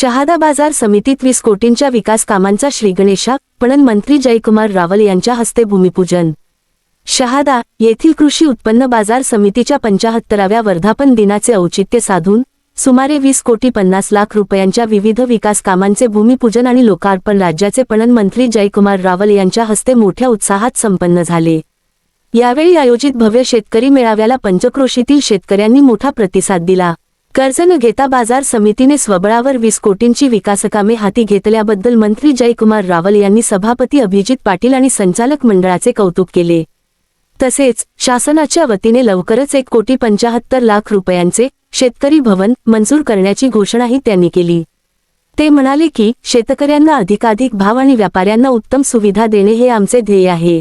शहादा बाजार समितीत वीस कोटींच्या विकास कामांचा श्रीगणेशा पणन मंत्री जयकुमार रावल यांच्या हस्ते भूमिपूजन. शहादा येथील कृषी उत्पन्न बाजार समितीच्या पंचाहत्तराव्या वर्धापन दिनाचे औचित्य साधून सुमारे वीस कोटी पन्नास लाख रुपयांच्या विविध विकास कामांचे भूमिपूजन आणि लोकार्पण राज्याचे पणन मंत्री जयकुमार रावल यांच्या हस्ते मोठ्या उत्साहात संपन्न झाले. यावेळी आयोजित भव्य शेतकरी मेळाव्याला पंचक्रोशीतील शेतकऱ्यांनी मोठा प्रतिसाद दिला. कर्ज न घेता बाजार समितीने स्वबळावर वीस कोटींची विकासकामे हाती घेतल्याबद्दल मंत्री जयकुमार रावल यांनी सभापती अभिजित पाटील आणि संचालक मंडळाचे कौतुक केले. तसेच शासनाच्या वतीने लवकरच एक कोटी पंचाहत्तर लाख रुपयांचे शेतकरी भवन मंजूर करण्याची घोषणाही त्यांनी केली. ते म्हणाले की शेतकऱ्यांना अधिकाधिक भाव आणि व्यापाऱ्यांना उत्तम सुविधा देणे हे आमचे ध्येय आहे.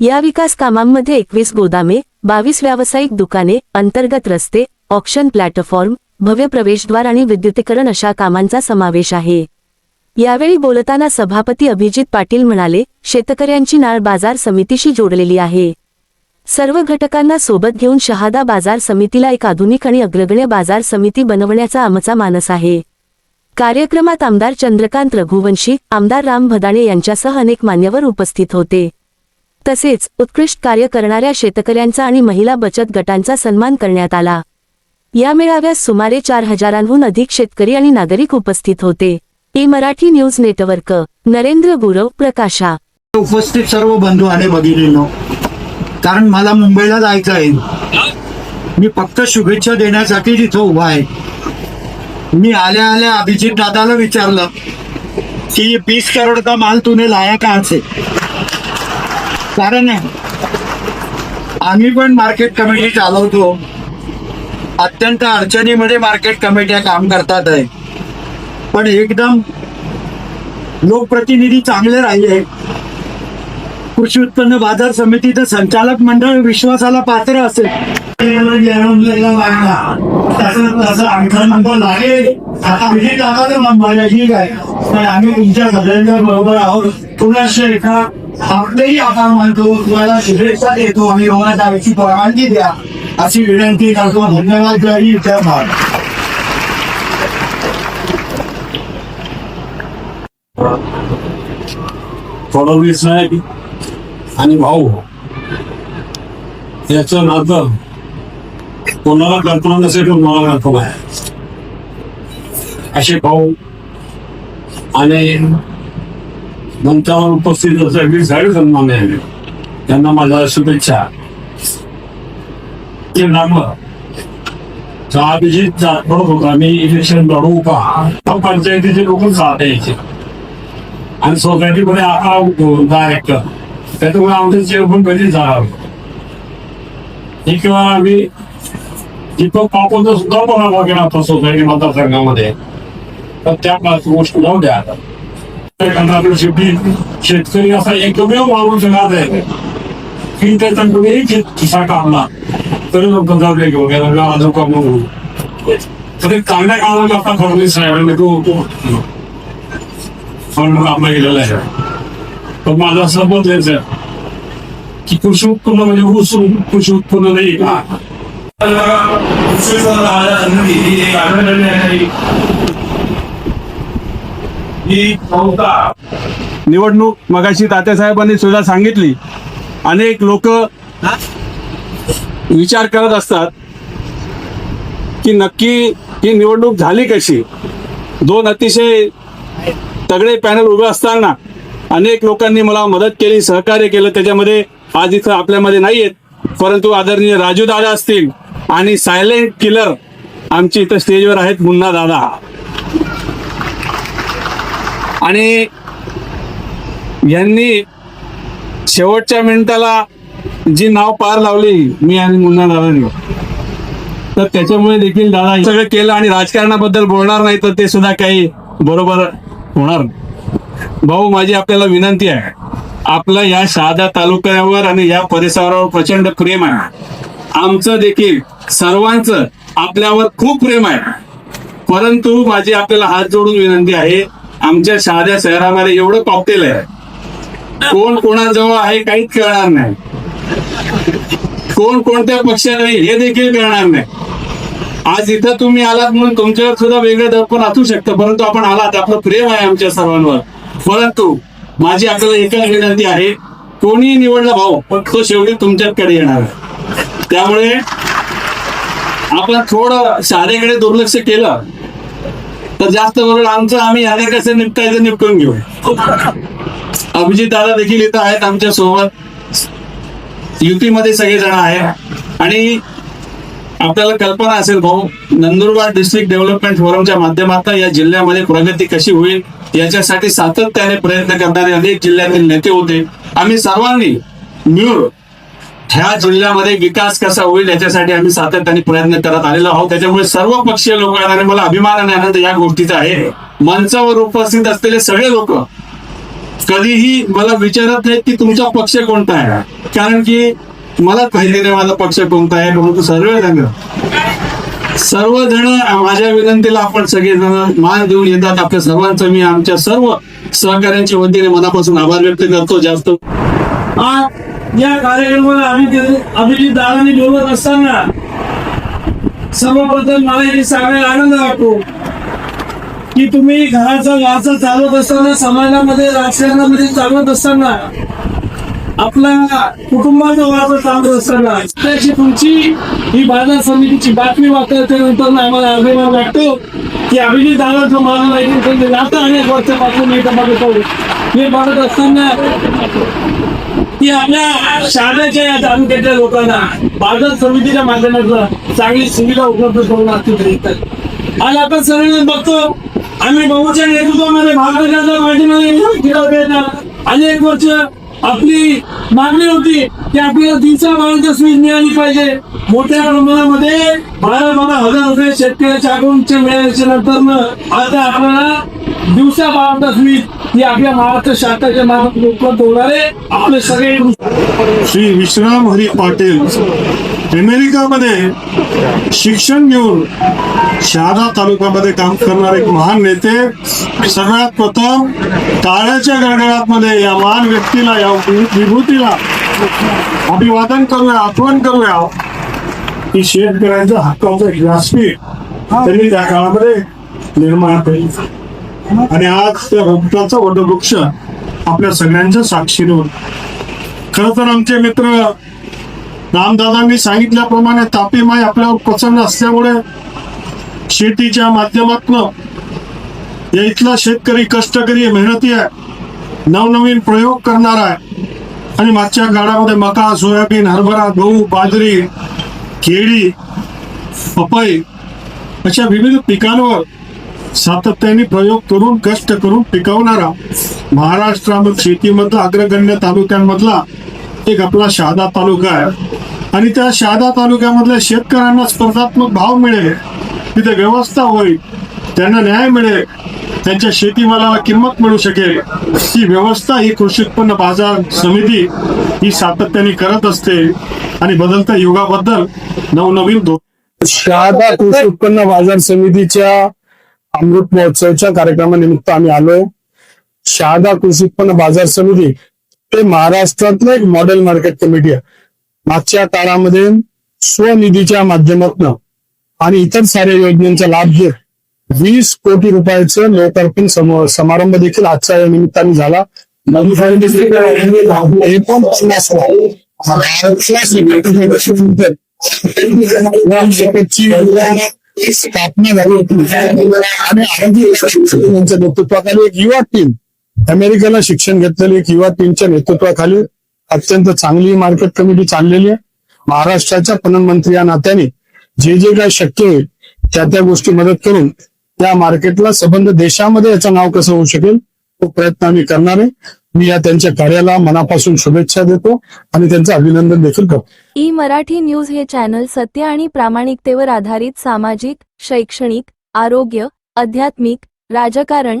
या विकास कामांमध्ये एकवीस गोदामे बावीस व्यावसायिक दुकाने अंतर्गत रस्ते ऑक्शन प्लॅटफॉर्म भव्य प्रवेशद्वार आणि विद्युतीकरण अशा कामांचा समावेश आहे. यावेळी बोलताना सभापती अभिजित पाटील म्हणाले शेतकऱ्यांची नाळ बाजार समितीशी जोडलेली आहे. सर्व घटकांना सोबत घेऊन शहादा बाजार समितीला एक आधुनिक आणि अग्रगण्य बाजार समिती बनवण्याचा आमचा मानस आहे. कार्यक्रमात आमदार चंद्रकांत रघुवंशी आमदार राम भदाणे यांच्यासह अनेक मान्यवर उपस्थित होते. तसेच उत्कृष्ट कार्य करणाऱ्या शेतकऱ्यांचा आणि महिला बचत गटांचा सन्मान करण्यात आला. या मेळाव्यास सुमारे चार हजारांहून अधिक शेतकरी आणि नागरिक उपस्थित होते. A Marathi news network Narendra Gurav प्रकाशा. उपस्थित सर्व बंधू आणि भगिनीनो कारण मला मुंबईला जायचं आहे. मी फक्त शुभेच्छा देण्यासाठी तिथं उभा आहे. मी आल्या आल्या अभिजित दादाला विचारलं की वीस बीस करोड का माल तुने लाया का असे कारण आम्ही पण मार्केट कमिटी चालवतो. अत्यंत अडचणीमध्ये मार्केट कमिट्या काम करतात आहे पण एकदम लोकप्रतिनिधी चांगले राहिले कृषी उत्पन्न बाजार समितीचं संचालक मंडळ विश्वासाला पात्र असेल तसं अंगठा ठीक आहे आम्ही तुमच्या सगळ्यांच्या बरोबर आहोत पुन्हा एका आपलेही आभार मानतो तुम्हाला शुभेच्छा देतो आणि योगाचा परवानगी द्या अशी विनंती करतो धन्यवाद जय हिंद, फडणवीस साहेब आणि भाऊ याच नातं कोणाला कल्पना नसेल पण मला कल्पना आहे. असे भाऊ आणि मंचावर उपस्थित असलेली सगळे सन्मान आहे त्यांना माझ्या शुभेच्छा. नाम अभिजित जाधव होता मी इलेक्शन लढवू का पंचायतीचे लोक साथ यायचे आणि सोसायटी मध्ये आका डायरेक्टर त्याच्यामुळे आमचं जेवण कधी झालं किंवा आम्ही जिथं पापोचा सुद्धा पराभव केला होता सोसायटी मतदारसंघामध्ये तर त्या पाच गोष्टी जाऊ द्या आता आपलं शेवटी शेतकरी असा एकमेव माणूस जगात आहे की त्याच्याकडे एक खिसा काढला तरी लोक जाऊ घेऊन गेला गावाचं काम म्हणून. तरी चांगल्या कामाला आता फडणवीस साहेबांनी तो फंड आपला गेलेला आहे. पण माझं असं की कृषी उत्पन्न म्हणजे ऊस कृषी उत्पन्न नाही. का निवडणूक मगाशी तात्यासाहेबांनी सुद्धा सांगितली. अनेक लोक विचार करत असतात की नक्की ही निवडणूक झाली कशी? दोन अतिशय तगडे पॅनल उभे असताना अनेक लोकांनी मला मदत केली सहकार्य केलं. त्याच्यामध्ये आज इथं आपल्यामध्ये नाही आहेत परंतु आदरणीय राजू दादा असतील आणि सायलेंट किलर आमची इथं स्टेजवर आहेत मुन्ना दादा. आणि यांनी शेवटच्या मिनिटाला जी नाव पार लावली मी आणि मुन्ना दादानी. तर त्याच्यामुळे देखील दादा सगळं केलं आणि राजकारणाबद्दल बोलणार नाही तर ते सुद्धा काही बरोबर होणार नाही. भाऊ माझी आपल्याला विनंती आहे आपलं या शहादा तालुक्यावर आणि या परिसरावर प्रचंड प्रेम आहे. आमचं देखील सर्वांचं आपल्यावर खूप प्रेम आहे. परंतु माझी आपल्याला हात जोडून विनंती आहे आमच्या शहाद्या शहरामध्ये एवढं कॉकटेल आहे. कोण कोणाजवळ आहे काहीच कळणार नाही. कोण कोणत्या पक्षात हे देखील कळणार नाही. आज इथं तुम्ही आलात म्हणून तुमच्यावर सुद्धा वेगळं दर्पण असू शकतं परंतु आपण आलात आपलं प्रेम आहे आमच्या सर्वांवर. परंतु माझी आपल्याला एकच विनंती आहे कोणी निवडला भाऊ पण तो शेवटी तुमच्याकडे येणार आहे. त्यामुळे आपण थोडं शाळेकडे दुर्लक्ष केलं तर जास्त बरोबर आमचं आम्ही याने कसं निपटायचं निपटून घेऊ. अभिजित दादा देखील इथं आहेत आमच्यासोबत युतीमध्ये सगळेजण आहे. आणि आपल्याला कल्पना असेल भाऊ नंदुरबार डिस्ट्रिक्ट डेव्हलपमेंट फोरमच्या माध्यमातून या जिल्ह्यामध्ये प्रगती कशी होईल याच्यासाठी सातत्याने प्रयत्न करणारे अनेक जिल्ह्यातील नेते होते. आम्ही सर्वांनी मिळून ह्या जिल्ह्यामध्ये विकास कसा होईल याच्यासाठी आम्ही सातत्याने प्रयत्न करत आलेलो आहोत. त्याच्यामुळे सर्व पक्षीय लोकांना आणि मला अभिमान आणि आनंद या गोष्टीचा आहे. मंचावर उपस्थित असलेले सगळे लोक कधीही मला विचारत नाहीत की तुमचा पक्ष कोणता आहे. कारण की मला माहिती नाही माझा पक्ष कोणता आहे परंतु सर्वजण सर्वजण माझ्या विनंतीला आपण सगळेजण मान देऊन येतात. आपल्या सर्वांचं मी आमच्या सर्व सहकार्यांच्या वतीने मनापासून आभार व्यक्त करतो जास्त. या कार्यक्रमाला आम्ही अभिजित दादांनी बोलत असताना सर्वप्रथम मला हे सांगायला आनंद वाटतो. की तुम्ही घराचा वारसा चालवत असताना समाजामध्ये राजकारणामध्ये चालवत असताना आपल्या कुटुंबाचा वारसा चालत असताना त्याची तुमची ही बाजार समितीची बातमी वाचल्यानंतर आम्हाला अभिमान वाटतो की अभिजित दादाचं मला माहिती आता अनेक वर्षापासून मी इथं बघतो हे बघत असताना की आपल्या शाळेच्या या तालुक्यातल्या लोकांना बाजार समितीच्या माध्यमातून चांगली सुविधा उपलब्ध करून असतील आज आपण सगळे बघतो आम्ही भाऊच्या नेतृत्वामध्ये महाराष्ट्राच्या माध्यमाने अनेक वर्ष आपली मागणी होती की आपल्याला दिवसा बाळांच्या स्वीज मिळाली पाहिजे. मोठ्या प्रमाणामध्ये बारा बारा हजार रुपये शेतकऱ्याच्या अकाउंटच्या मिळाल्याच्या नंतर आता आपल्याला दिवसा बाळांचा स्वीज ही आपल्या महाराष्ट्र शासनाच्या मार्फत उपलब्ध होणारे आपले सगळे श्री विश्राम हरी पाटील अमेरिकामध्ये शिक्षण घेऊन शहादा तालुक्यामध्ये काम करणारे एक महान नेते सगळ्यात प्रथम टाळ्याच्या गडगडात मध्ये या महान व्यक्तीला या विभूतीला अभिवादन करूया आठवण करूया. की शेतकऱ्यांचा हक्काचं एक व्यासपीठ त्यांनी त्या काळामध्ये निर्माण केली. आणि आज त्या वृक्षाचा वटवृक्ष आपल्या सगळ्यांच्या साक्षीनं खर तर आमचे मित्र रामदादांनी सांगितल्याप्रमाणे तापी माय आपल्यावर प्रसन्न असल्यामुळे शेतीच्या माध्यमातून इथला शेतकरी कष्टकरी मेहनती आहे. नवनवीन प्रयोग करणार आहे. आणि मागच्या काळामध्ये मका सोयाबीन हरभरा गहू बाजरी केळी पपई अशा विविध पिकांवर सातत्याने प्रयोग करून कष्ट करून पिकवणारा महाराष्ट्रामध्ये शेतीमधला अग्रगण्य तालुक्यांमधला एक आपला शहादा तालुका आहे. आणि त्या शहादा तालुक्यामधल्या शेतकऱ्यांना स्पर्धात्मक भाव मिळेल तिथे व्यवस्था होईल त्यांना न्याय मिळेल त्यांच्या शेतीमालाला किंमत मिळू शकेल. ही व्यवस्था ही कृषी उत्पन्न बाजार समिती ही सातत्याने करत असते आणि बदलत्या युगाबद्दल नवनवीन धो शहादा कृषी उत्पन्न बाजार समितीच्या अमृत महोत्सवच्या कार्यक्रमानिमित्त आम्ही आलोय. शहादा कृषी उत्पन्न बाजार समिती ते महाराष्ट्रातलं एक मॉडेल मार्केट कमिटी आहे. मागच्या काळामध्ये स्वनिधीच्या माध्यमातून आणि इतर साऱ्या योजनांचा लाभ घेत वीस कोटी रुपयाचं लोकार्पण समारंभ देखील आजच्या या निमित्ताने झाला. एकोणपन्नास स्थापना झाली होती आणि आरंभी नेतृत्वाखाली एक युवा टीम अमेरिकेला शिक्षण घेतलेली किंवा त्यांच्या नेतृत्वाखाली अत्यंत चांगली मार्केट कमिटी चाललेली आहे. महाराष्ट्राच्या पणनमंत्री या नात्याने जे जे काय शक्य होईल त्या त्या गोष्टी मदत करून त्या मार्केटला संबंध देशामध्ये याचं नाव कसं होऊ शकेल तो प्रयत्न आम्ही करणार आहे. मी या त्यांच्या कार्याला मनापासून शुभेच्छा देतो आणि त्यांचं अभिनंदन देखील करतो. ई मराठी न्यूज हे चॅनल सत्य आणि प्रामाणिकतेवर आधारित सामाजिक शैक्षणिक आरोग्य आध्यात्मिक राजकारण